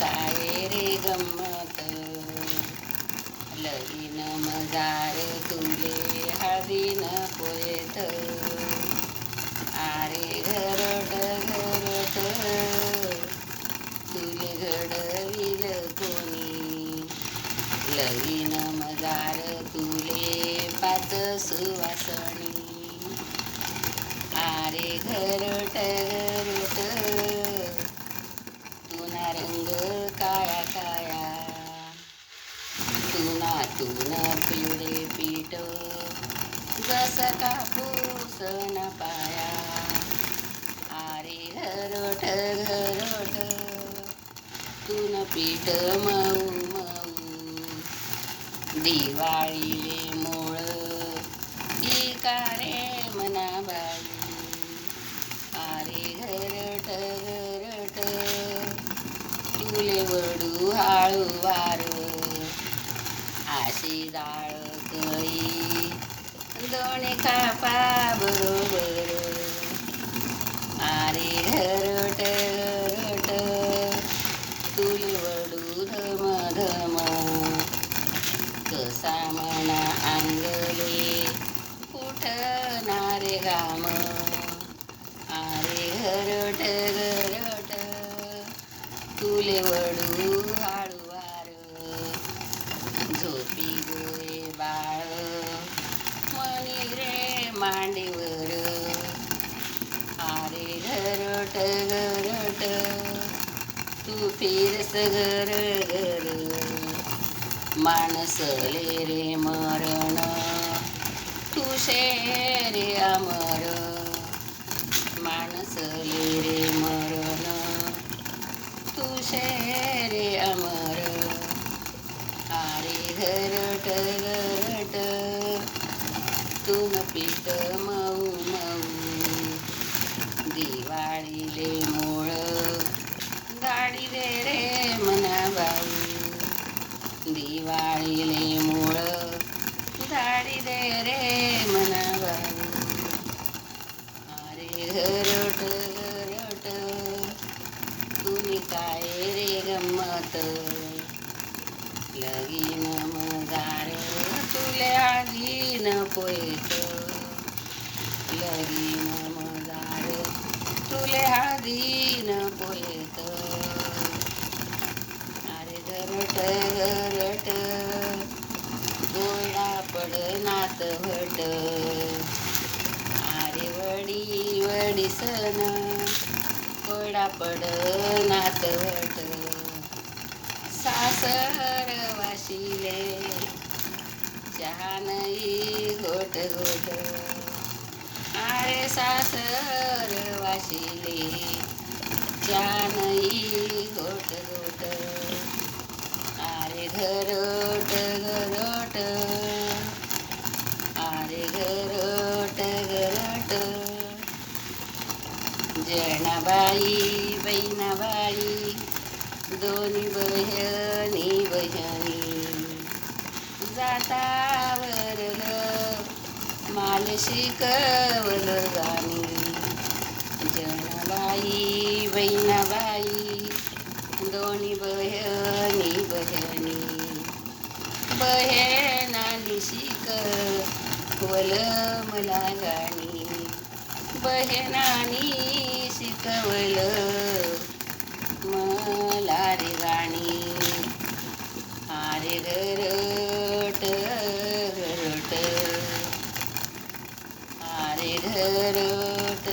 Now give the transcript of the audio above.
काय रे गंमत लगीन मजार तुले हळदीन पोयत आरे घरट घरट तुले घडविल कोणी लगीन मजार तुले पाच सुवासणी आरे घरट घर जस कापूस न पाया आरे घरोट घरोट. तून पीठ मऊ मऊ. दिवाळीले मोळ इकारे मना बाई आरे घरट घरट. तुले वडू हाळू वार आशी डाळ कळी दोन्ही कापा बरोबर. आरे घरट घरट तुलवडू धम धम कसा म्हणा अंगले उठणारे घाम आरे घरट घरट तुले वडू रे मांडीवर आरे घरट घरट तू फिरस घर घर माणसले रे मरण तू रे अमर माणसले रे मरण तुम पीठ मऊ मऊ. दिवाळीले मोळ गाडी दे रे मना भाऊ दिवाळीले मोळ गाडी दे रे मना भाऊ अरे घरट घरट तुम्ही काय रे गंमत? लगीन मजार तुले आधी पोयत लगीन मजार तुले आगीन पोयत अरे घरट घरट गोळा पड नात भट. अरे वडी वडी सण गोळा पड नात भट. सासर वाशिले चहा नाही घोट घोट. आरे सासर वाशिले. चहा नाही घोट घोट. आरे घरोट घरोट. आरे घरोट घरोट. जणाबाई बहिणाबाई दोन्ही बहिणी बहिणी. जातावरल माल शिकवल गाणी जनबाई बहिणाबाई दोन्ही बहिणी बहिणी. बहिणानी शिकवल मला गाणी बहिणानी शिकवल मला रे गाणी आरे घरट घरट आरे घरट